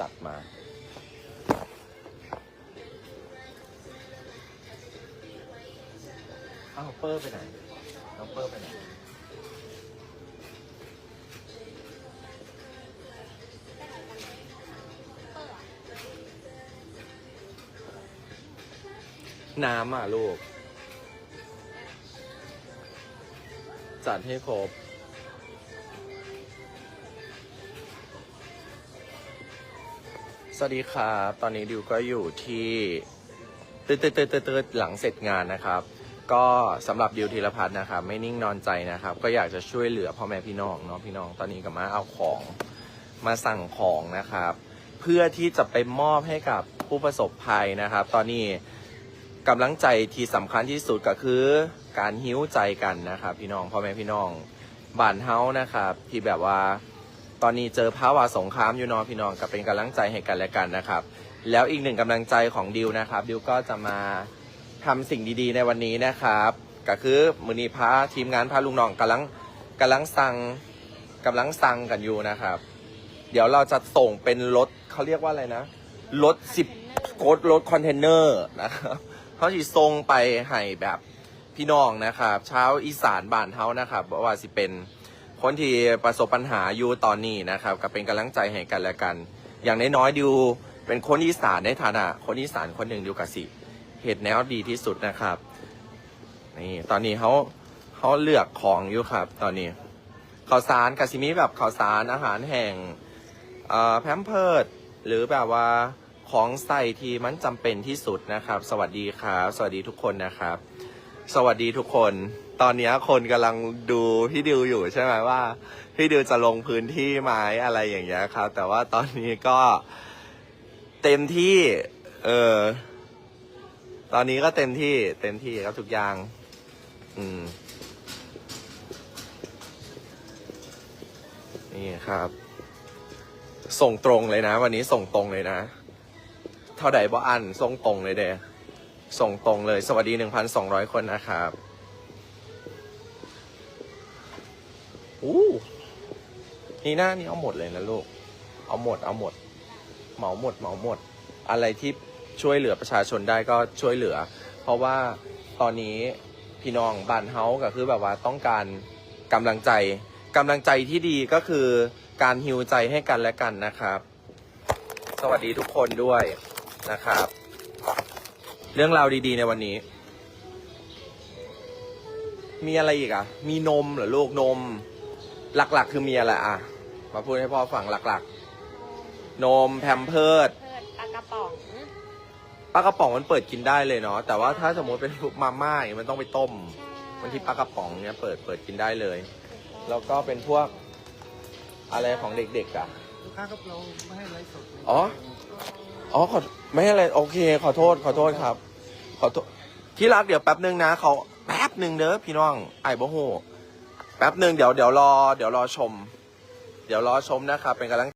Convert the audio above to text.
จัดมาอ้าวเปอร์ไปไหนน้องเปอร์ไปไหนน้ำอะลูก จัดให้ครบ สวัสดีครับ ตอนนี้ดิวก็อยู่ที่ตืดตืดตืดตืดตืดหลังเสร็จงานนะครับ ก็สำหรับดิวธีรพัฒน์นะครับไม่นิ่งนอนใจนะครับ ก็อยากจะช่วยเหลือพ่อแม่พี่น้องเนาะพี่น้องตอนนี้กับมาเอาของมาสั่งของนะครับ เพื่อที่จะไปมอบให้กับผู้ประสบภัยนะครับ ตอนนี้กำลังใจที่สำคัญที่สุดก็คือการหิ้วใจกันนะครับ พี่น้องพ่อแม่พี่น้องบ้านเฮานะครับที่แบบว่า ตอนนี้เจอภาวะสงครามอยู่เนอพี่น้องก็เป็นกำลังใจให้กันและกันนะครับ แล้วอีกหนึ่งกำลังใจของดิวนะครับดิวก็จะมาทำสิ่งดีๆในวันนี้นะครับ ก็คือมือนีพาทีมงานพาลุงน้องกำลังกำลังสั่งกำลังสั่งกันอยู่นะครับ เดี๋ยวเราจะส่งเป็นรถเขาเรียกว่าอะไรนะรถสิบโกดรถคอนเทนเนอร์นะครับเขาจะส่งไปให้แบบพี่น้องนะครับเช้าวอีสานบ้านเฮานะครับว่าสิเป็น คนที่ประสบปัญหาอยู่ตอนนี้นะครับก็เป็นกำลังใจให้กันและกัน อย่างน้อยๆดิวเป็นคนอีสานในฐานะคนอีสานคนหนึ่งดิวกสิเหตุแนวดีที่สุดนะครับนี่ตอนนี้เขาเขาเลือกของอยู่ครับ ตอนนี้ข้าวสารกสิมีแบบข้าวสารอาหารแห้งเอ่อแพมเพิร์ดหรือแบบว่าของใส่ที่มันจำเป็นที่สุดนะครับ สวัสดีครับ สวัสดีทุกคนนะครับ สวัสดีทุกคน ตอนนี้คนกำลังดูพี่ดิวอยู่ใช่ไหมว่า พี่ดิวจะลงพื้นที่ไหมอะไรอย่างเงี้ยครับ แต่ว่าตอนนี้ก็เต็มที่ เออ ตอนนี้ก็เต็มที่ เต็มที่ครับทุกอย่าง อืม นี่ครับ ส่งตรงเลยนะ วันนี้ส่งตรงเลยนะ เท่าใดบ่อันส่งตรงเลยเด้ ส่งตรงเลย สวัสดี 1,200 คนนะครับอู้นี่หน้านี่เอาหมดเลยนะลูก เอาหมด เอาหมด เหมาหมด เหมาหมด อะไรที่ช่วยเหลือประชาชนได้ก็ช่วยเหลือ เพราะว่าตอนนี้พี่น้องบ้านเฮาก็คือแบบว่าต้องการกำลังใจกำลังใจที่ดีก็คือการฮิวใจให้กันและกันนะครับ สวัสดีทุกคนด้วยนะครับ เรื่องราวดีๆในวันนี้ มีอะไรอีกอะ มีนมเหรอลูกนม หลักๆ คือมีอะไรอะ มาพูดให้พ่อฟังหลักๆ นมแพมเพิร์ดเพิดปลากระป๋องปลากระป๋องมันเปิดกินได้เลยเนาะแต่ว่าถ้าสมมติเป็นพวกมาม่าอย่างเงี้ยมันต้องไปต้มบางทีปลากระป๋องเนี้ยเปิดเปิดกินได้เลย แล้วก็เป็นพวกอะไรของเด็กๆอะ ลูกค้าครับเราไม่ให้ไลฟ์สดอ๋อ อ๋อขอไม่อะไรโอเค ขอโทษ ขอโทษครับ ขอโทษที่รักเดี๋ยวแป๊บนึงนะเขาแป๊บนึงเด้อพี่น้องไอ้บ่โหแป๊บนึงเดี๋ยวเดี๋ยวรอ เดี๋ยวรอชม เดี๋ยวรอชมนะครับเป็นกำลัง